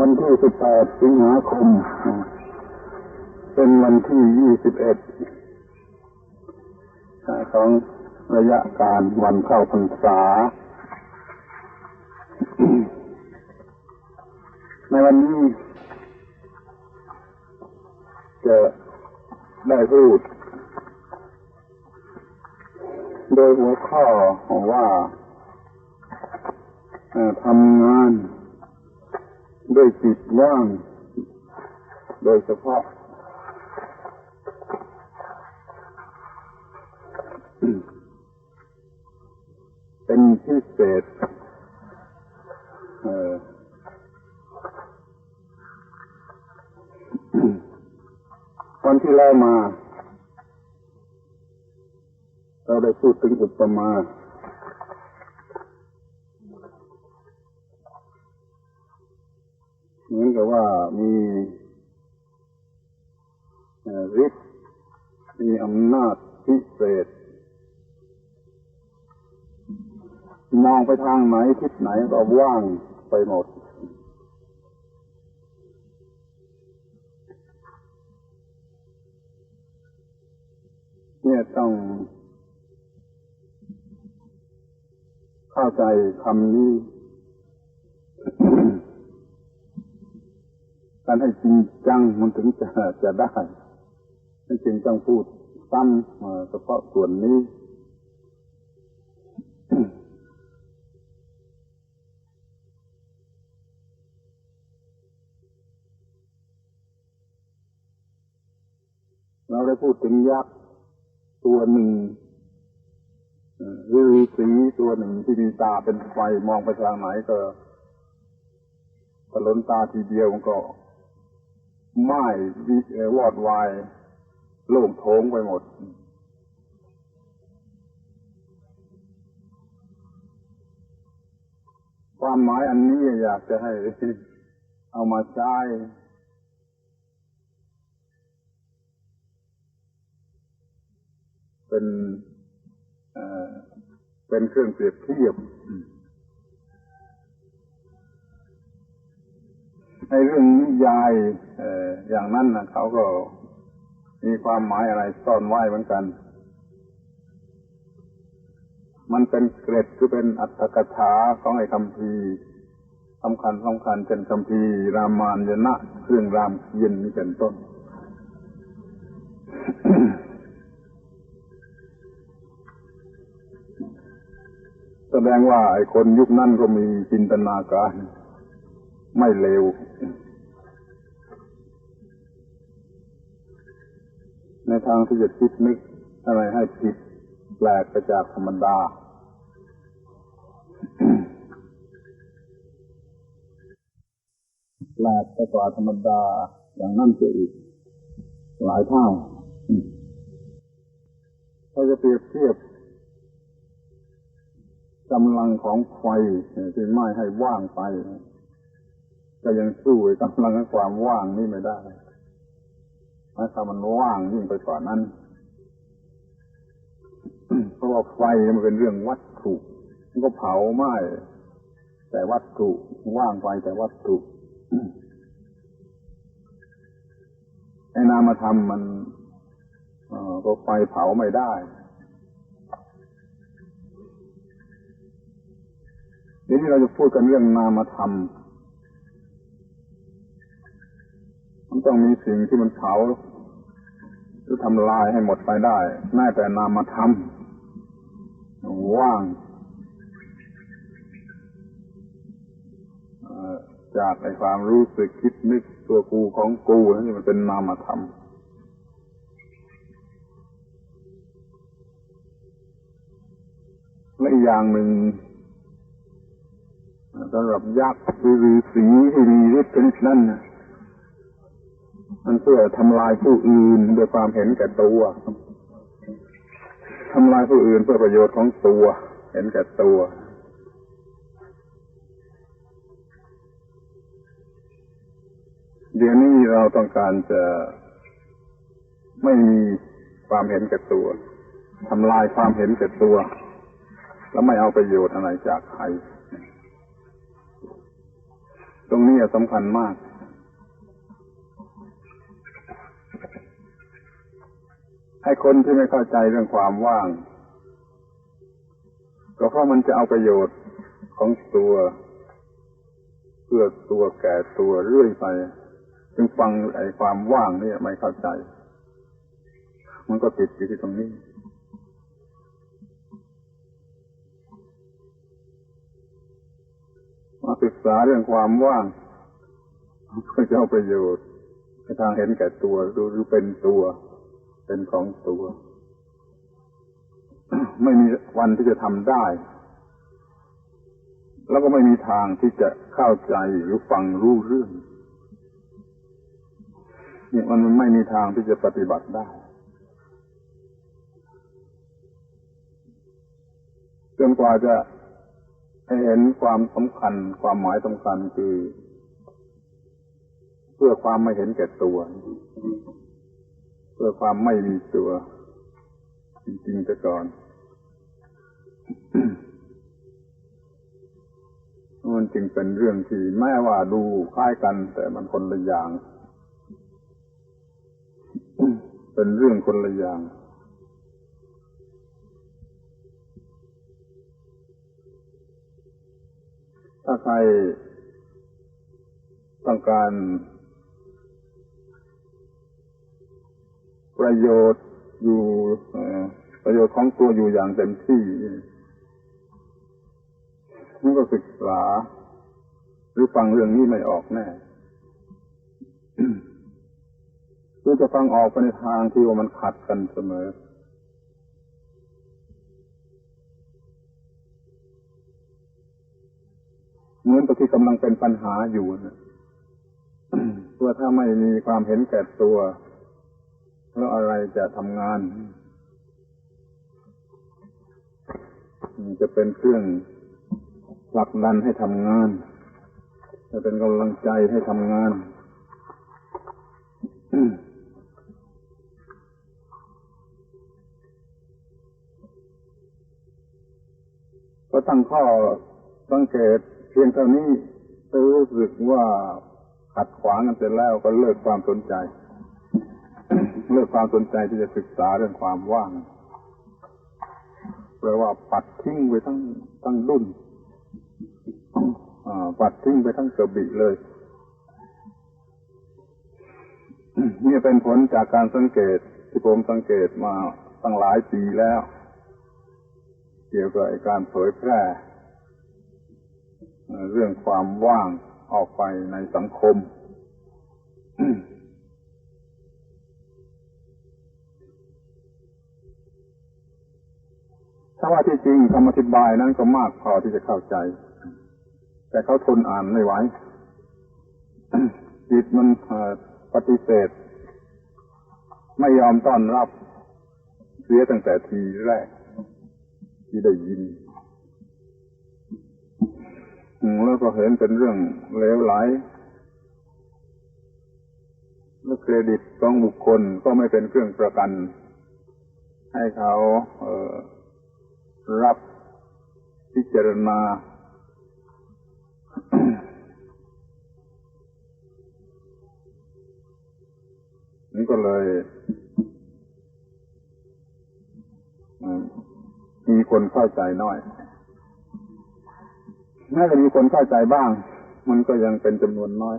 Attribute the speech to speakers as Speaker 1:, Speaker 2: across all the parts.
Speaker 1: วันที่สิบแปดสิงหาคม เป็นวันที่ยี่สิบเอ็ดของระยะการวันเข้าพรรษา ในวันนี้ จะได้พูด โดยหัวข้อว่าทำงาน ด้วยจิตว่าง โดยเฉพาะ เป็นพิเศษวันที่แล้วมา เราได้พูดถึงอุปมา อำนาจพิเศษ มองไปทางไหนทิศไหนก็ว่างไปหมด เนี่ยต้อง เข้าใจคำนี้การให้จริงจังมันถึงจะจะได้จึงต้องพูด ซ้ำเฉพาะส่วนนี้ เราได้พูดถึงยักษ์ตัวหนึ่งฤาษีตัวหนึ่งที่มีตาเป็นไฟมองไปทางไหนก็ตล้นตาทีเดียวมันก็ไหม้วิวอดวาย โล่งโถงไปหมด ความหมายอันนี้อยากจะให้เอามาใช้เป็นเป็นเครื่องเปรียบเทียบในเรื่องนิยายอย่างนั้นนะเขาก็ มีความหมายอะไรซ่อนไว้เหมือนกัน มันเป็นเกร็ดคือเป็นอัตถกถาของไอ้คำพีสำคัญสำคัญเป็นคำพีรามานยนะเครื่องรามเคียนนี่เป็นต้น แสดงว่าไอ้คนยุคนั้นก็มีจินตนาการ ไม่เลว ในทางที่จะคิดนึกอะไรให้ผิดแปลกไปจากธรรมดาแปลกไปกว่าธรรมดาอย่างนั้นจะอีก หลายเท่าเราจะเปรียบเทียบกำลังของไฟที่ไหม้ให้ว่างไป ก็ยังสู้กำลังความว่างนี่ไม่ได้ ถ้ามันว่างยิ่งไปกว่านั้น เพราะว่าไฟมันเป็นเรื่องวัตถุมันก็เผาไหม้แต่วัตถุว่างไปแต่วัตถุไอ้นามธรรมมันก็ไฟเผาไม่ได้ทีนี้เราจะพูดกันเรื่องนามธรรม มันต้องมีสิ่งที่มันเผาหรือทำลายให้หมดไปได้แม้แต่นามธรรมว่างจากไอความรู้สึกคิดนึกตัวกูของกูนี่มันเป็นนามธรรมและอีกอย่างหนึ่งสำหรับยักษ์หรือสีที่มีฤทธิ์ชนิดนั้น มันเพื่อทำลายผู้อื่นด้วยความเห็นแก่ตัวทำลายผู้อื่นเพื่อประโยชน์ของตัว เห็นแก่ตัวเดี๋ยวนี้เราต้องการจะไม่มีความเห็นแก่ตัวทำลายความเห็นแก่ตัว แล้วไม่เอาประโยชน์อะไรจากใคร ตรงนี้สำคัญมาก ให้คนที่ไม่เข้าใจเรื่องความว่าง ก็เพราะมันจะเอาประโยชน์ของตัว เพื่อตัวแก่ตัวเรื่อยไป จึงฟังไอ้ความว่างเนี่ยไม่เข้าใจ มันก็ติดอยู่ที่ตรงนี้มาศึกษาเรื่องความว่างเพื่อจะเอาประโยชน์ทางเห็นแก่ตัวหรือเป็นตัว เป็นของตัว ไม่มีวันที่จะทำได้ แล้วก็ไม่มีทางที่จะเข้าใจหรือฟังรู้เรื่องนี่มันไม่มีทางที่จะปฏิบัติได้จนกว่าจะเห็นความสำคัญ ความหมายสำคัญคือ เพื่อความไม่เห็นแก่ตัว เพื่อความไม่มีตัว จริงๆแต่ก่อนมันจึงเป็นเรื่องที่แม้ว่าดูคล้ายกัน แต่มันคนละอย่าง เป็นเรื่องคนละอย่างถ้าใครต้องการ ประโยชน์อยู่ประโยชน์ของตัวอยู่อย่างเต็มที่มันก็ศึกษา หรือฟังเรื่องนี้ไม่ออกแน่คือจะฟังออกไปในทางที่ว่ามันขัดกันเสมอ เหมือนกับที่กำลังเป็นปัญหาอยู่นะว่าถ้าไม่มีความเห็นแก่ตัว แล้วอะไรจะทำงาน จะเป็นเครื่องผลักดันให้ทำงาน จะเป็นกำลังใจให้ทำงานก็ตั้งข้อสังเกตเพียงเท่านี้รู้สึกว่าขัดขวางกันเสร็จแล้วก็เลิกความสนใจ เลิกความสนใจที่จะศึกษาเรื่องความว่างแปลว่าปัดทิ้งไปทั้งทั้งดุนปัดทิ้งไปทั้งกระบี่เลยนี่เป็นผลจากการสังเกตที่ผมสังเกตมาตั้งหลายปีแล้ว เกี่ยวกับการเผยแพร่ เรื่องความว่างออกไปในสังคม ถ้าว่าที่จริงคำอธิบายนั้นก็มากพอที่จะเข้าใจ แต่เขาทนอ่านไม่ไหวจิตมันปฏิเสธ ไม่ยอมต้อนรับ เสียตั้งแต่ทีแรก ที่ได้ยินแล้วก็เห็นเป็นเรื่องเลวไหลแล้วเครดิตของบุคคลก็ไม่เป็นเครื่องประกัน ให้เขา เรับพิจารณา นี่ก็เลยมีคนเข้าใจน้อยแม้จะมีคนเข้าใจบ้าง มันก็ยังเป็นจำนวนน้อย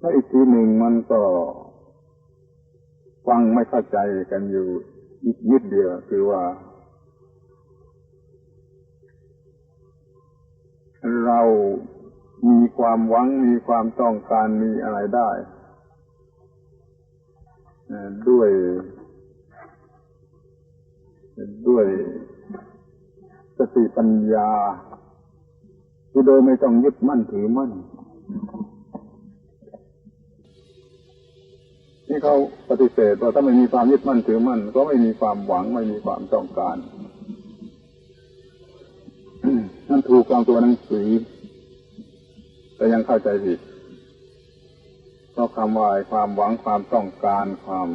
Speaker 1: และอีกทีหนึ่งมันก็ฟังไม่เข้าใจกันอยู่อีกนิดเดียวคือว่า เรามีความหวังมีความต้องการมีอะไรได้ด้วยด้วยสติปัญญาคือโดยไม่ต้องยึดมั่นถือมั่น นี่เขาปฏิเสธว่าถ้าไม่มีความยึดมั่นถือมั่น ก็ไม่มีความหวังไม่มีความต้องการนั่นถูกตามตัวหนังสือ แต่ยังเข้าใจผิดเพราะคำว่าความหวังความต้องการความ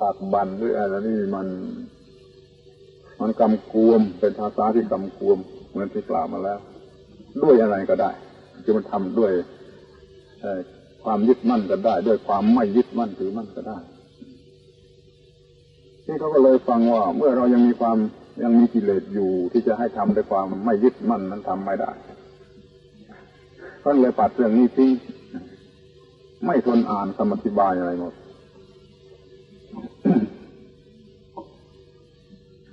Speaker 1: ปากบันหรืออะไรนี่มัน มันกำกวมเป็นภาษาที่กำกวมเหมือนที่กล่าวมาแล้ว ด้วยอะไรก็ได้จะมันทำด้วย ความยึดมั่นก็ได้ ด้วยความไม่ยึดมั่นถือมั่นก็ได้ที่เขาก็เลยฟังว่า เมื่อเรายังมีความยังมีกิเลสอยู่ที่จะให้ทำด้วยความไม่ยึดมั่นนั้นทำไม่ได้ก็เลยปัดเรื่องนี้ทิ้งไม่ทนอ่านคำอธิบายอะไรหมด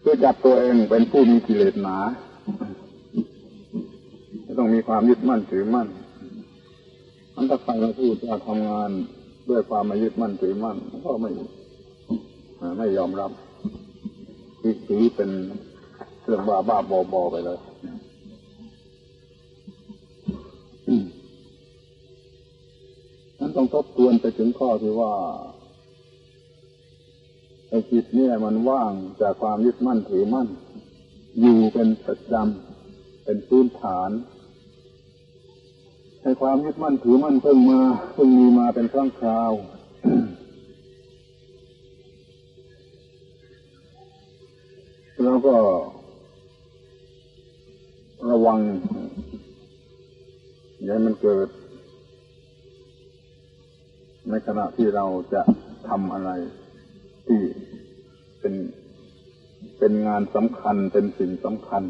Speaker 1: คือจับตัวเองเป็นผู้มีกิเลสหนาจะต้องมีความยึดมั่นถือมั่น มันถ้าใครมาพูดจะทำงานด้วยความไม่ยึดมั่นถือมั่นก็ไม่ไม่ยอมรับคือถือเป็นเรื่องบ้าบ้าบอบอไปเลยนั้นต้องทบทวนไปถึงข้อที่ว่าไอ้จิตเนี่ยมันว่างจากความยึดมั่นถือมั่น อยู่เป็นประจำเป็นพื้นฐาน ให้ความยึดมั่นถือมั่นเพิ่งมาเพิ่งมีมาเป็นครั้งคราวแล้วก็ระวังอย่าให้มันเกิด ในขณะที่เราจะทำอะไรที่เป็นเป็นงานสำคัญเป็นสิ่งสำคัญ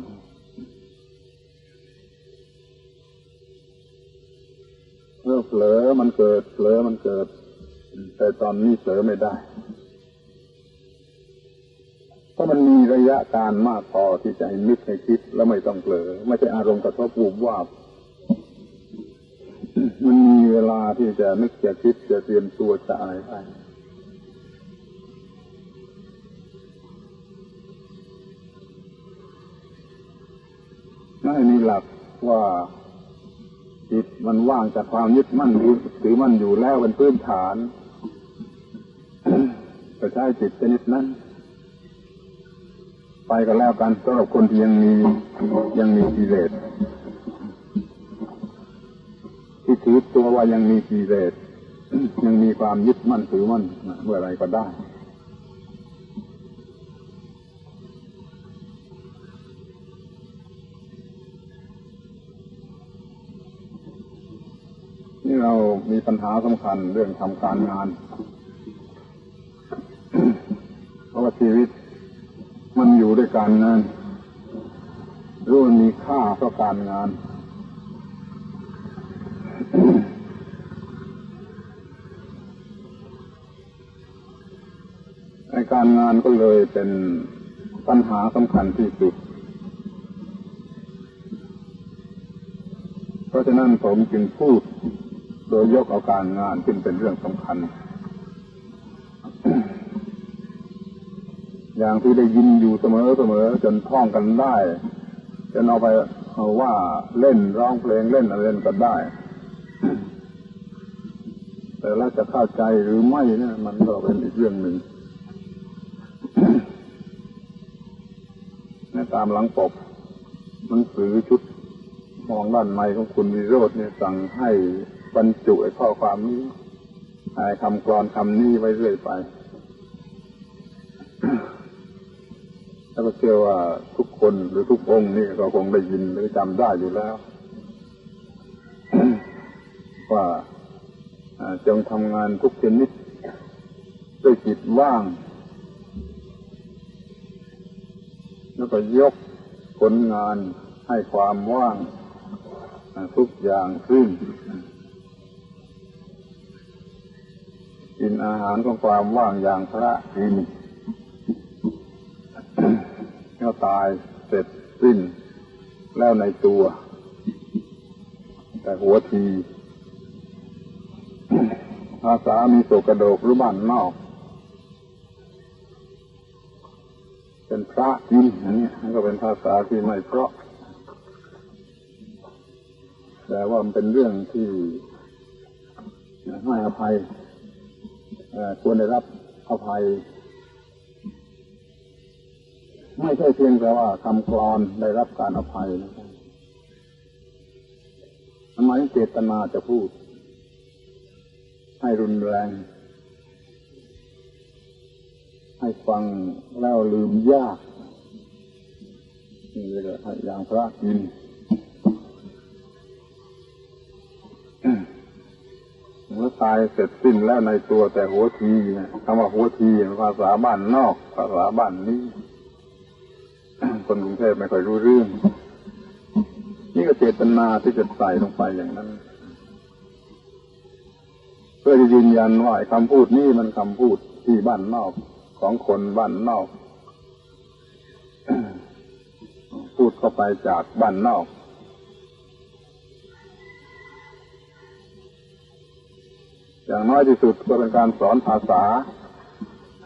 Speaker 1: เมื่อเผลอมันเกิดเผลอมันเกิด แต่ตอนนี้เผลอไม่ได้เพราะมันมีระยะการมากพอที่จะให้นึกให้คิดแล้วไม่ต้องเผลอไม่ใช่อารมณ์กระทบวูบวาบมันมีเวลาที่จะนึกจะคิดจะเตรียมตัวจะอะไรได้ไม่มีหลักว่า จิตมันว่างจากความยึดมั่นถือมั่นอยู่แล้วเป็นพื้นฐานก็ใช้จิตชนิดนั้น ไปก็แล้วกันสำหรับคนที่ยังมียังมีกิเลสที่ถือตัวว่ายังมีกิเลสยังมีความยึดมั่นถือมั่นเมื่อไรก็ได้ เรามีปัญหาสำคัญเรื่องทำการงาน เพราะว่าชีวิตมันอยู่ด้วยการงานรู้มันมีค่าเพราะการงาน ในการงานก็เลยเป็นปัญหาสำคัญที่สุด เพราะฉะนั้นผมจึงพูด โดยยกเอาการงานขึ้นเป็นเรื่องสำคัญ อย่างที่ได้ยินอยู่เสมอเสมอจนท่องกันได้จนเอาไปเอาว่าเล่นร้องเพลงเล่นอะไรเล่นก็ได้ แต่แล้วจะเข้าใจหรือไม่เนี่ยมันก็เป็นอีกเรื่องหนึ่งในตามหลังปกหนังสือชุดมองด้านในของคุณวิโรธเนี่ยสั่งให้ บรรจุไอ้ข้อความนี้ไอ้คำกรอนคำนี้ไว้เรื่อยไป แล้วก็เชื่อว่าทุกคนหรือทุกองค์นี่ก็คงได้ยินหรือจำได้อยู่แล้ว ว่าจงทำงานทุกชนิดด้วยจิตว่าง แล้วก็ยกผลงานให้ความว่างทุกอย่างขึ้น กินอาหารของความว่างอย่างพระกินก็ตายเสร็จสิ้นแล้วในตัว แต่หัวทีภาษามีโศกระโดกหรือบ้านนอก เป็นพระกินอันนี้มันก็เป็นภาษาที่ไม่เพราะ แต่ว่ามันเป็นเรื่องที่ให้อภัย ควรได้รับอภัย ไม่ใช่เพียงแต่ว่าคำกรอนได้รับการอภัยนะครับทำไมเจตนาจะพูด ให้รุนแรง ให้ฟังแล้วลืมยากนี่เรียอย่างพระกิน เมื่อตายเสร็จสิ้นแล้วในตัวแต่หัวทีนะคำว่าหัวทีภาษาบ้านนอก ภาษาบ้านนี้ คนกรุงเทพไม่ค่อยรู้เรื่อง นี่ก็เจตนาที่จะใส่ลงไปอย่างนั้น เพื่อจะยืนยันว่าคำพูดนี้มันคำพูดที่บ้านนอกของคนบ้านนอก พูดเข้าไปจากบ้านนอก อย่างน้อยที่สุดก็เป็นการสอนภาษา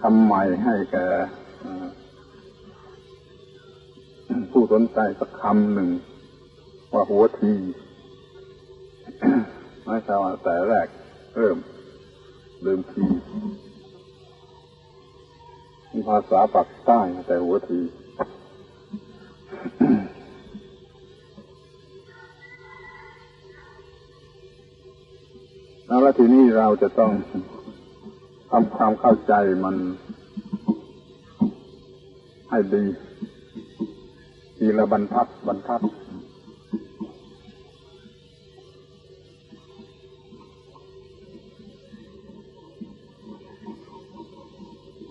Speaker 1: คำใหม่ให้แก่ผู้สนใจสักคำหนึ่ง ว่าหัวทีไม่ใช่ว่าแต่แรกเริ่มเดิมทีมีภาษาปักใต้แต่หัวที แล้วทีนี้เราจะต้องทำความเข้าใจมัน ให้ดีทีละบรรทัดบรรทัด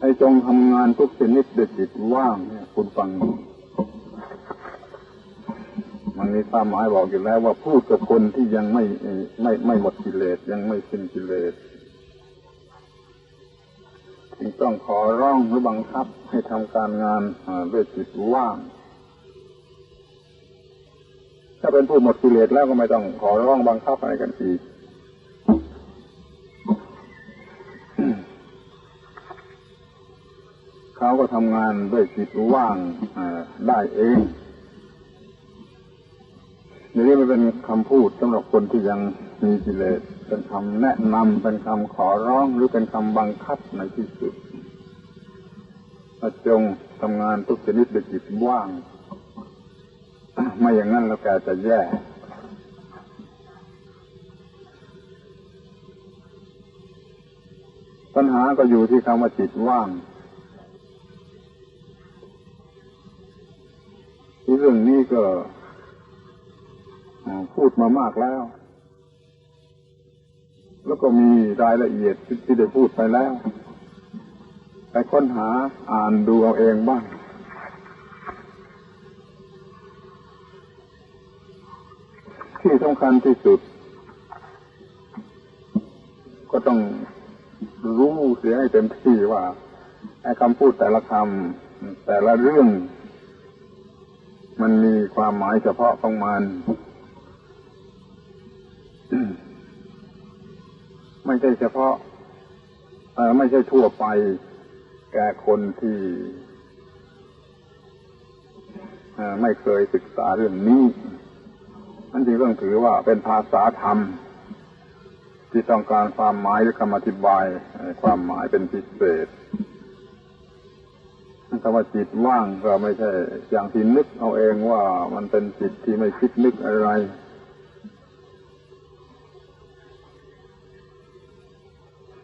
Speaker 1: ให้จงทำงานทุกชนิดด้วยจิตว่างเนี่ยคุณฟัง มันมีความหมายบอกอยู่แล้วว่าพูดกับคนที่ยังไม่ไม่ไม่หมดกิเลสยังไม่สิ้นกิเลสจึงต้องขอร้องหรือบังคับให้ทำการงานด้วยจิตว่าง ถ้าเป็นผู้หมดกิเลสแล้วก็ไม่ต้องขอร้องบังคับอะไรกันอีกเขาก็ทำงานด้วยจิตว่างได้เอง นี่มันเป็นคำพูดสำหรับคนที่ยังมีกิเลสเป็นคำแนะนำเป็นคำขอร้องหรือเป็นคำบังคับในที่สุดจงทำงานทุกชนิดด้วยจิตว่าง ไม่อย่างนั้นแล้วแกจะแย่ปัญหาก็อยู่ที่คำว่าจิตว่างที่เรื่องนี้ก็ พูดมามากแล้ว แล้วก็มีรายละเอียดที่ได้พูดไปแล้ว ไปค้นหาอ่านดูเอาเองบ้างที่สำคัญที่สุด ก็ต้องรู้เสียให้เต็มที่ว่าไอ้คำพูดแต่ละคำแต่ละเรื่อง มันมีความหมายเฉพาะของมัน ใช่เฉพาะไม่ใช่ทั่วไป แก่คนที่ไม่เคยศึกษาเรื่องนี้นั่นจึงต้องถือว่าเป็นภาษาธรรม ที่ต้องการความหมายหรือคำอธิบายความหมายเป็นพิเศษคำว่าจิตว่างก็ไม่ใช่ อย่างที่นึกเอาเองว่ามันเป็นจิตที่ไม่คิดนึกอะไร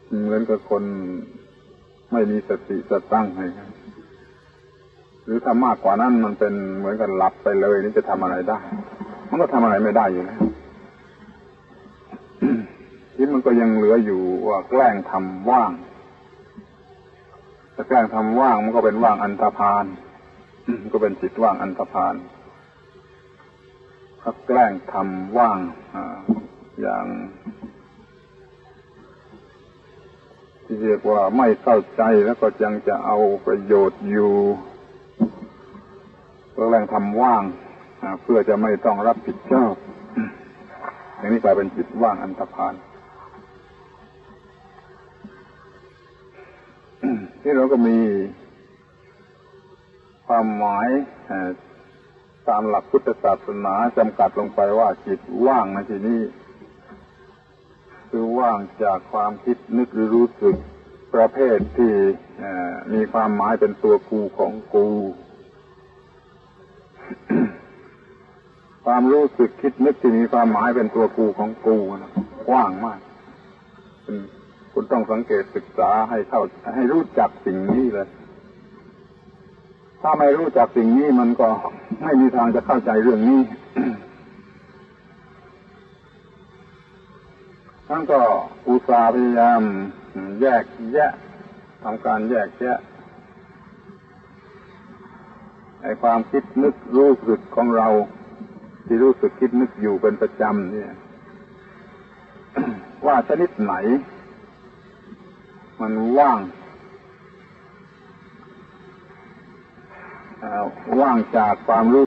Speaker 1: เหมือนกับคนไม่มีสติสตั้งไงหรือถ้ามากกว่านั้นมันเป็นเหมือนกับหลับไปเลย นี่จะทำอะไรได้ มันก็ทำอะไรไม่ได้อยู่แล้วที่มันก็ยังเหลืออยู่ว่าแกล้งทำว่างถ้าแกล้งทำว่างมันก็เป็นว่างอันตรพานก็เป็นจิตว่างอันตรพานถ้าแกล้งทำว่างออย่าง ที่เรียกว่าไม่เข้าใจแล้วก็ยังจะเอาประโยชน์อยู่เพื่อแรงทำว่างเพื่อจะไม่ต้องรับผิดชอบอย่างนี้กลายเป็นจิตว่างอันตรพานที่เราก็มีความหมายตามหลักพุทธศาสนาจำกัดลงไปว่าจิตว่างในที่นี้ คือว่างจากความคิดนึกหรือรู้สึกประเภทที่มีความหมายเป็นตัวกูของกู ความรู้สึกคิดนึกที่มีความหมายเป็นตัวกูของกูนะกว้างมากคุณต้องสังเกตศึกษาให้เข้าให้รู้จักสิ่งนี้เลย ถ้าไม่รู้จักสิ่งนี้มันก็ไม่มีทางจะเข้าใจเรื่องนี้ ท่านก็อุตส่าห์พยายามแยกแยะทำการแยกแยะไอความคิดนึกรู้สึกของเรา ที่รู้สึกคิดนึกอยู่เป็นประจำเนี่ย ว่าชนิดไหน มันว่างว่างจากความรู้